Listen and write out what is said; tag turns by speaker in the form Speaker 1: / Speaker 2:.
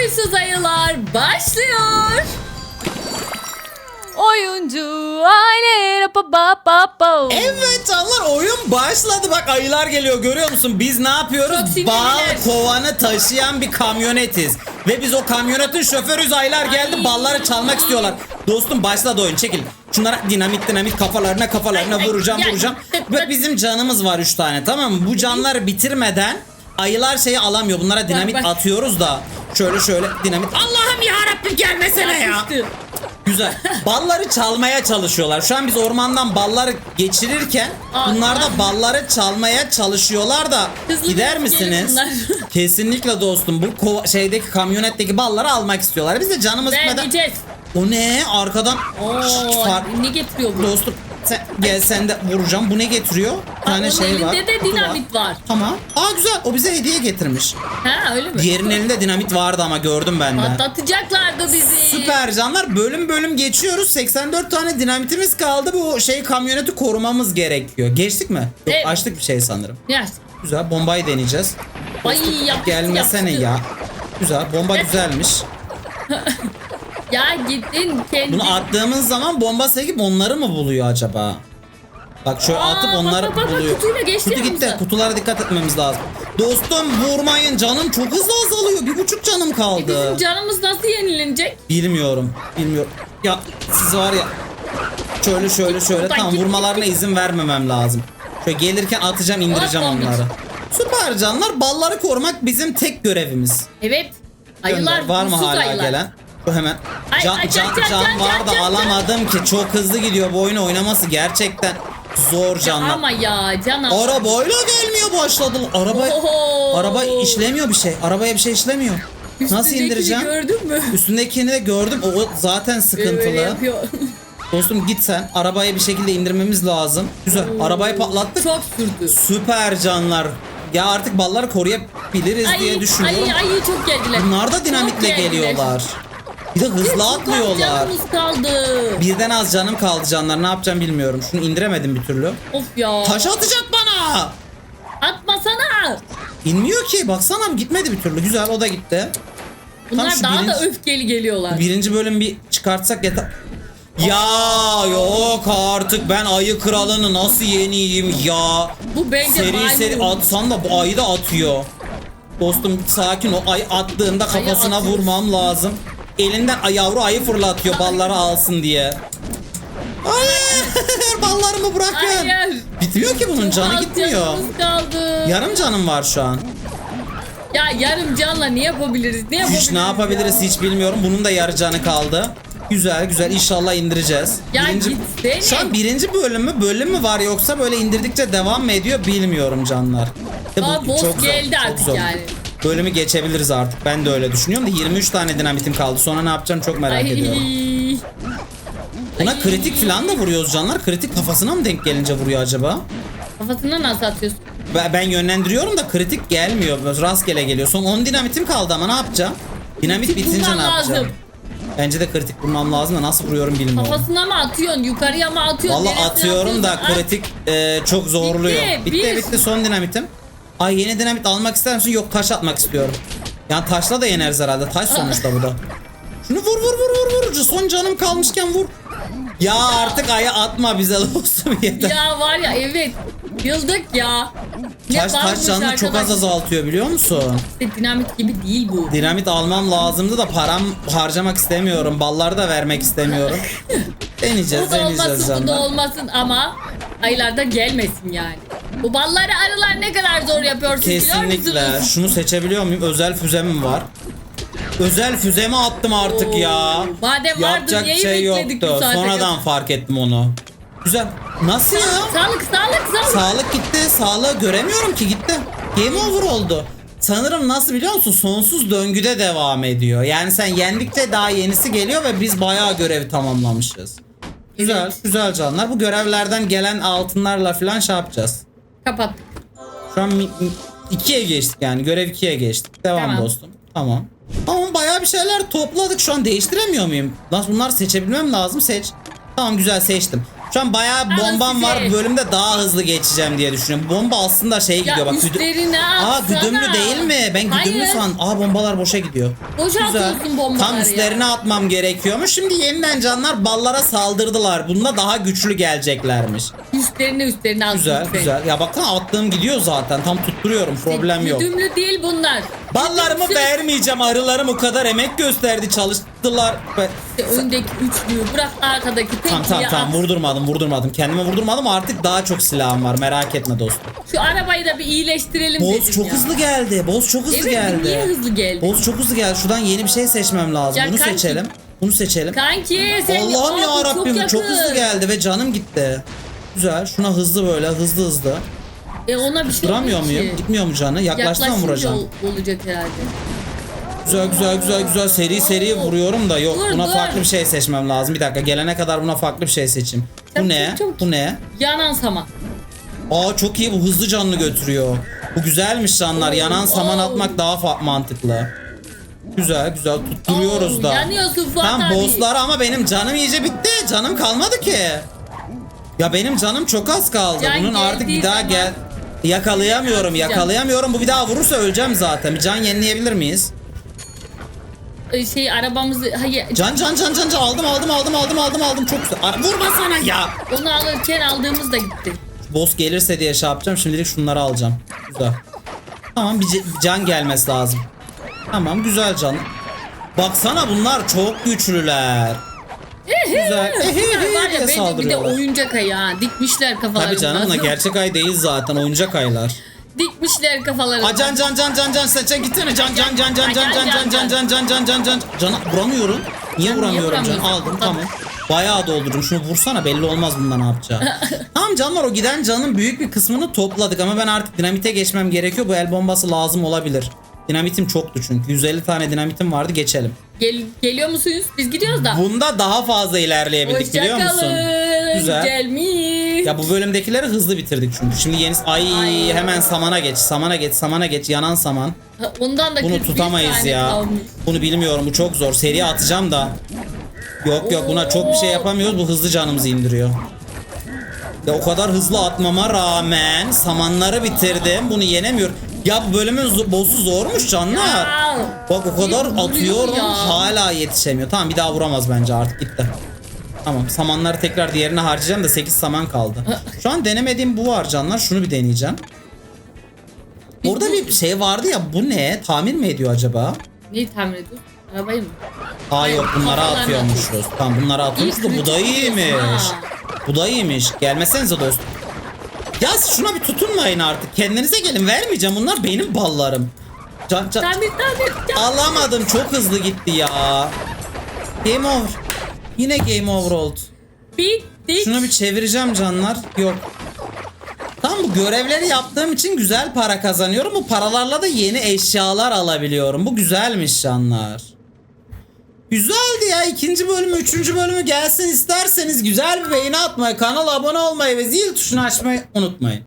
Speaker 1: Huysuz ayılar başlıyor. Oyuncu aile pa pa pa pa.
Speaker 2: Evet canlar oyun başladı bak ayılar geliyor görüyor musun biz ne yapıyoruz
Speaker 1: sinirliler.
Speaker 2: bal kovanı taşıyan bir kamyonetiz ve biz o kamyonetin şoförüyüz ayılar geldi
Speaker 1: Ay.
Speaker 2: balları çalmak istiyorlar dostum başladı oyun çekil şunlara dinamit dinamit kafalarına kafalarına
Speaker 1: Ay, ay,
Speaker 2: vuracağım
Speaker 1: ya.
Speaker 2: vuracağım ve bizim canımız var 3 tane tamam mı bu canları bitirmeden ayılar şeyi alamıyor bunlara dinamit
Speaker 1: bak.
Speaker 2: atıyoruz da şöyle şöyle dinamit Allah'ım ya Rabbim gelmesene ya. Güzel. Balları çalmaya çalışıyorlar. Şu an biz ormandan balları geçirirken
Speaker 1: Aa,
Speaker 2: bunlar da balları çalmaya çalışıyorlar da
Speaker 1: Hızlı
Speaker 2: gider
Speaker 1: biraz gelin
Speaker 2: misiniz?
Speaker 1: bunlar.
Speaker 2: Kesinlikle dostum. Bu kova- şeydeki kamyonetteki balları almak istiyorlar. Biz de canımız gitmeden.
Speaker 1: Vermeyeceğiz.
Speaker 2: O ne? Arkadan
Speaker 1: Oo,
Speaker 2: far-
Speaker 1: ne getiriyor bu?
Speaker 2: Dostum sen gel sen de vuracağım. Bu ne getiriyor? Bir tane
Speaker 1: onun
Speaker 2: şey var.
Speaker 1: elinde de
Speaker 2: kutu
Speaker 1: dinamit var.
Speaker 2: Tamam. Aa güzel. O bize hediye getirmiş.
Speaker 1: Ha öyle mi?
Speaker 2: Diğerinin elinde dinamit vardı ama gördüm ben de.
Speaker 1: Patlatacaklardı bizi.
Speaker 2: Süper canlar bölüm bölüm geçiyoruz 84 tane dinamitimiz kaldı bu şey kamyoneti korumamız gerekiyor geçtik mi? Yok
Speaker 1: Evet.
Speaker 2: açtık bir şey sanırım
Speaker 1: Yes.
Speaker 2: Güzel bombayı deneyeceğiz
Speaker 1: Ay yapıştı
Speaker 2: Gelmesene
Speaker 1: yapıştı.
Speaker 2: ya Güzel bomba güzelmiş
Speaker 1: Ya gittin kendi.
Speaker 2: Bunu attığımız zaman bomba sekip onları mı buluyor acaba? Bak şöyle
Speaker 1: Aa,
Speaker 2: atıp onları
Speaker 1: bak, bak, bak,
Speaker 2: buluyor.
Speaker 1: kutuyla geçti
Speaker 2: Kutu gitti. Kutulara dikkat etmemiz lazım. Dostum vurmayın canım çok hızlı azalıyor. Bir buçuk canım
Speaker 1: E,
Speaker 2: kaldı.
Speaker 1: bizim canımız nasıl yenilenecek?
Speaker 2: Bilmiyorum. Bilmiyorum. Ya siz var ya. Şöyle şöyle şöyle tam vurmalarına izin vermemem lazım. Şöyle gelirken atacağım indireceğim
Speaker 1: Atmamış.
Speaker 2: onları. Süper canlar. Balları korumak bizim tek görevimiz.
Speaker 1: Evet. Ayılar
Speaker 2: Gönder. var mı hala
Speaker 1: ayılar.
Speaker 2: gelen? Hemen.
Speaker 1: Ay,
Speaker 2: can,
Speaker 1: ay,
Speaker 2: can,
Speaker 1: can,
Speaker 2: can, var da
Speaker 1: can, can.
Speaker 2: alamadım ki. Çok hızlı gidiyor bu oyunu oynaması gerçekten zor canlar.
Speaker 1: Ama ya can al.
Speaker 2: Arabayla gelmiyor başladı. Araba
Speaker 1: Oho.
Speaker 2: araba işlemiyor bir şey. Arabaya bir şey işlemiyor. Nasıl
Speaker 1: Üstündekini
Speaker 2: indireceğim?
Speaker 1: gördün mü?
Speaker 2: Üstündekini de gördüm. O zaten sıkıntılı. Dostum git sen. Arabayı bir şekilde indirmemiz lazım. Güzel. Arabayı patlattık.
Speaker 1: Çok sürdü.
Speaker 2: Süper canlar. Ya artık balları koruyabiliriz diye
Speaker 1: Ay,
Speaker 2: düşünüyorum.
Speaker 1: ay, ay çok geldiler.
Speaker 2: Bunlar da dinamitle geliyorlar. Bir de hızlı atlıyorlar.
Speaker 1: Canımız kaldı.
Speaker 2: Birden az canım kaldı canlar. Ne yapacağım bilmiyorum. Şunu indiremedim bir türlü.
Speaker 1: Of ya.
Speaker 2: Taş atacak bana.
Speaker 1: Atmasana.
Speaker 2: İnmiyor ki. Baksana gitmedi bir türlü. Güzel o da gitti.
Speaker 1: Bunlar daha da
Speaker 2: birinci-
Speaker 1: öfkeli geliyorlar.
Speaker 2: Birinci bölüm bir çıkartsak yeter. Ya yok artık ben ayı kralını nasıl yeniyim ya.
Speaker 1: Bu bence
Speaker 2: Seri
Speaker 1: maymun.
Speaker 2: seri atsan da bu ayı da atıyor. Dostum sakin ol. Ay attığında kafasına vurmam lazım. Elinden yavru ayı fırlatıyor balları alsın diye. Hayır ballarımı bırakın.
Speaker 1: Hayır.
Speaker 2: Bitmiyor ki bunun canı gitmiyor.
Speaker 1: canımız kaldı.
Speaker 2: Yarım canım var şu an.
Speaker 1: Ya yarım canla ne yapabiliriz? Ne yapabiliriz?
Speaker 2: Hiç ne yapabiliriz
Speaker 1: ya?
Speaker 2: hiç bilmiyorum. Bunun da yarı canı kaldı. Güzel güzel inşallah indireceğiz.
Speaker 1: Ya gitsene.
Speaker 2: Şu an birinci bölüm mü bölüm mü var yoksa böyle indirdikçe devam mı ediyor bilmiyorum canlar.
Speaker 1: Aa, boss geldi artık yani.
Speaker 2: Bölümü geçebiliriz artık. Ben de öyle düşünüyorum da 23 tane dinamitim kaldı. Sonra ne yapacağım çok merak
Speaker 1: Ay.
Speaker 2: ediyorum. Buna
Speaker 1: Ay.
Speaker 2: kritik falan da vuruyoruz canlar. Kritik kafasına mı denk gelince vuruyor acaba?
Speaker 1: Kafasına nasıl atıyorsun?
Speaker 2: Ben, yönlendiriyorum da kritik gelmiyor. Rastgele geliyor. Son 10 dinamitim kaldı ama ne yapacağım? Dinamit
Speaker 1: Kritik
Speaker 2: bitince ne yapacağım?
Speaker 1: lazım.
Speaker 2: Bence de kritik bulmam lazım da nasıl vuruyorum bilmiyorum.
Speaker 1: Kafasına mı atıyorsun? Yukarıya mı atıyorsun?
Speaker 2: Valla atıyorum da kritik e, çok zorluyor.
Speaker 1: Bitti,
Speaker 2: Bitti bitti son dinamitim. Ay yeni dinamit almak ister misin? Yok taş atmak istiyorum. Yani taşla da yeneriz herhalde. Taş sonuçta bu da. Şunu vur vur vur vur vur. Son canım kalmışken vur. Ya artık ayı atma bize dostum yeter.
Speaker 1: Ya var ya evet. Yıldık ya. Ne
Speaker 2: taş taş canını çok az
Speaker 1: arkadaş.
Speaker 2: azaltıyor biliyor musun?
Speaker 1: İşte dinamit gibi değil bu.
Speaker 2: Dinamit almam lazımdı da param harcamak istemiyorum. Balları da vermek istemiyorum. deneyeceğiz
Speaker 1: Bu da
Speaker 2: deneyeceğiz
Speaker 1: olmasın bu da olmasın ama aylarda gelmesin yani. Bu balları arılar ne kadar zor yapıyor siz biliyor
Speaker 2: Kesinlikle.
Speaker 1: musunuz?
Speaker 2: Şunu seçebiliyor muyum? Özel füzemim var. Özel füzemi attım artık ya.
Speaker 1: Madem vardı,
Speaker 2: Yapacak
Speaker 1: niye
Speaker 2: şey
Speaker 1: bekledik bu
Speaker 2: yoktu.
Speaker 1: saate
Speaker 2: Sonradan
Speaker 1: kadar?
Speaker 2: fark ettim onu. Güzel. Nasıl ya?
Speaker 1: Sağlık sağlık sağlık.
Speaker 2: Sağlık gitti. Sağlığı göremiyorum ki gitti. Game over oldu. Sanırım nasıl biliyor musun? Sonsuz döngüde devam ediyor. Yani sen yendikçe daha yenisi geliyor ve biz bayağı görevi tamamlamışız. Güzel, güzel canlar. Bu görevlerden gelen altınlarla falan şey yapacağız.
Speaker 1: Kapattık.
Speaker 2: Şu an mi- mi- ikiye geçtik yani. Görev ikiye geçtik. Devam
Speaker 1: Tamam.
Speaker 2: dostum. Tamam. Ama bayağı bir şeyler topladık. Şu an değiştiremiyor muyum? Nasıl bunlar seçebilmem lazım. Seç. Tamam güzel seçtim. Şu an bayağı bombam var.
Speaker 1: size.
Speaker 2: Bölümde daha hızlı geçeceğim diye düşünüyorum. Bomba aslında şey gidiyor
Speaker 1: Ya
Speaker 2: bak.
Speaker 1: üstlerine
Speaker 2: Aa
Speaker 1: atsana.
Speaker 2: güdümlü değil mi? Ben güdümlü
Speaker 1: Hayır.
Speaker 2: san. Aa bombalar boşa gidiyor.
Speaker 1: Boşa bombaları
Speaker 2: Tam
Speaker 1: ya.
Speaker 2: üstlerine atmam gerekiyormuş. Şimdi yeniden canlar ballara saldırdılar. Bunda daha güçlü geleceklermiş.
Speaker 1: Üstlerine üstlerine atsın
Speaker 2: Güzel güzel. Ya baksana attığım gidiyor zaten. Tam tutturuyorum. Problem yok.
Speaker 1: Güdümlü değil bunlar.
Speaker 2: Ballarımı vermeyeceğim. Arılarım o kadar emek gösterdi. Çalıştılar.
Speaker 1: İşte öndeki üçlüyü bırak arkadaki tekliyi
Speaker 2: Tamam tamam tamam vurdurmadım vurdurmadım. Kendime vurdurmadım artık daha çok silahım var. Merak etme dostum.
Speaker 1: Şu arabayı da bir iyileştirelim
Speaker 2: Boz
Speaker 1: dedim
Speaker 2: çok
Speaker 1: ya.
Speaker 2: hızlı geldi. Boz çok hızlı
Speaker 1: Evet
Speaker 2: geldi.
Speaker 1: niye hızlı geldi?
Speaker 2: Boz çok hızlı geldi. Şuradan yeni bir şey seçmem lazım.
Speaker 1: Ya
Speaker 2: Bunu
Speaker 1: kanki-
Speaker 2: seçelim. Bunu seçelim.
Speaker 1: Kanki sen
Speaker 2: Allah'ım ya Rabbim çok,
Speaker 1: yakın.
Speaker 2: hızlı geldi ve canım gitti. Güzel. Şuna hızlı böyle hızlı hızlı.
Speaker 1: E ona bir şey
Speaker 2: Duramıyor
Speaker 1: olmuyor
Speaker 2: muyum?
Speaker 1: ki.
Speaker 2: Gitmiyor mu canı? Yaklaşsam
Speaker 1: Yaklaşınca
Speaker 2: vuracağım.
Speaker 1: ol- olacak herhalde.
Speaker 2: Güzel güzel güzel güzel seri seri vuruyorum da yok.
Speaker 1: Dur,
Speaker 2: buna
Speaker 1: dur.
Speaker 2: farklı bir şey seçmem lazım. Bir dakika gelene kadar buna farklı bir şey seçeyim. Bu
Speaker 1: Çabuk,
Speaker 2: ne?
Speaker 1: çabuk, çabuk.
Speaker 2: Bu ne?
Speaker 1: Yanan saman.
Speaker 2: Aa çok iyi bu hızlı canlı götürüyor. Bu güzelmiş canlar.
Speaker 1: Oo,
Speaker 2: Yanan saman
Speaker 1: oo.
Speaker 2: atmak daha fa- mantıklı. Güzel güzel tutturuyoruz
Speaker 1: Oo,
Speaker 2: da.
Speaker 1: yanıyorsun Fuat
Speaker 2: Tam
Speaker 1: abi.
Speaker 2: bosslar ama benim canım iyice bitti. Canım kalmadı ki. Ya benim canım çok az kaldı.
Speaker 1: Can
Speaker 2: Bunun artık
Speaker 1: geldiği
Speaker 2: bir daha
Speaker 1: zaman-
Speaker 2: gel yakalayamıyorum. Yakalayamıyorum. Bu bir daha vurursa öleceğim zaten. Bir can yenileyebilir miyiz?
Speaker 1: E, Şey arabamızı hayır
Speaker 2: Can can can can can aldım aldım aldım aldım aldım aldım çok güzel. Ara- Vurma sana ya.
Speaker 1: onu alırken aldığımız da gitti.
Speaker 2: Boss gelirse diye şey yapacağım. Şimdilik şunları alacağım. Güzel. Tamam bir ce- can gelmesi lazım. Tamam güzel can. Baksana bunlar çok güçlüler. Güzel.
Speaker 1: Bunlar var
Speaker 2: diye
Speaker 1: ya bir de
Speaker 2: saldırıyorlar.
Speaker 1: oyuncak ayağı. Dikmişler kafalarını.
Speaker 2: Tabii canım bunlar gerçek ay değil zaten oyuncak aylar.
Speaker 1: Dikmişler kafalarını.
Speaker 2: Aa, can can can can can sen sen gitsene can can can can can can can can can can can can can can vuramıyorum. Niye
Speaker 1: Can,
Speaker 2: vuramıyorum can?
Speaker 1: vuramıyorsun?
Speaker 2: Aldım
Speaker 1: Tamam.
Speaker 2: Bayağı doldurdum. Şunu vursana belli olmaz bunda ne yapacağı. tamam canlar o giden canın büyük bir kısmını topladık ama ben artık dinamite geçmem gerekiyor. Bu el bombası lazım olabilir. Dinamitim çoktu çünkü. 150 tane dinamitim vardı geçelim.
Speaker 1: Gel, geliyor musunuz? Biz gidiyoruz da.
Speaker 2: Bunda daha fazla ilerleyebildik biliyor musun?
Speaker 1: Hoşçakalın.
Speaker 2: Güzel.
Speaker 1: Gelmiş.
Speaker 2: Ya bu bölümdekileri hızlı bitirdik çünkü. Şimdi yeni ay,
Speaker 1: Ay.
Speaker 2: hemen samana geç, samana geç, samana geç, yanan saman.
Speaker 1: Ha, Ondan da
Speaker 2: Bunu
Speaker 1: 41
Speaker 2: tutamayız ya.
Speaker 1: kalmış.
Speaker 2: Bunu bilmiyorum. Bu çok zor. Seri atacağım da. Yok yok buna çok bir şey yapamıyoruz. Bu hızlı canımızı indiriyor. Ya o kadar hızlı atmama rağmen samanları bitirdim. Bunu yenemiyorum. Ya bu bölümün boss'u zormuş canlar. Bak o kadar atıyorum
Speaker 1: ya.
Speaker 2: hala yetişemiyor. Tamam bir daha vuramaz bence artık gitti. Tamam samanları tekrar diğerine harcayacağım da 8 saman kaldı. Şu an denemediğim bu var canlar. Şunu bir deneyeceğim. Orada bir şey vardı ya bu ne? Tamir mi ediyor acaba?
Speaker 1: Neyi tamir ediyorsun? Arabayı mı?
Speaker 2: Aa yok bunlara atıyormuşuz. Tamam bunlara atıyormuşuz da bu da iyiymiş.
Speaker 1: diyorsun
Speaker 2: Bu da iyiymiş. Gelmesenize dostum. Ya şuna bir tutunmayın artık. Kendinize gelin. Vermeyeceğim. Bunlar benim ballarım. Can, can.
Speaker 1: Tamir tamir. Ya.
Speaker 2: Alamadım. Çok hızlı gitti ya. Game over. Yine game over oldu.
Speaker 1: Bittik.
Speaker 2: Şunu bir çevireceğim canlar. Yok. Tam bu görevleri yaptığım için güzel para kazanıyorum. Bu paralarla da yeni eşyalar alabiliyorum. Bu güzelmiş canlar. Güzeldi ya. ikinci bölümü, üçüncü bölümü gelsin isterseniz güzel bir beğeni atmayı, kanala abone olmayı ve zil tuşunu açmayı unutmayın.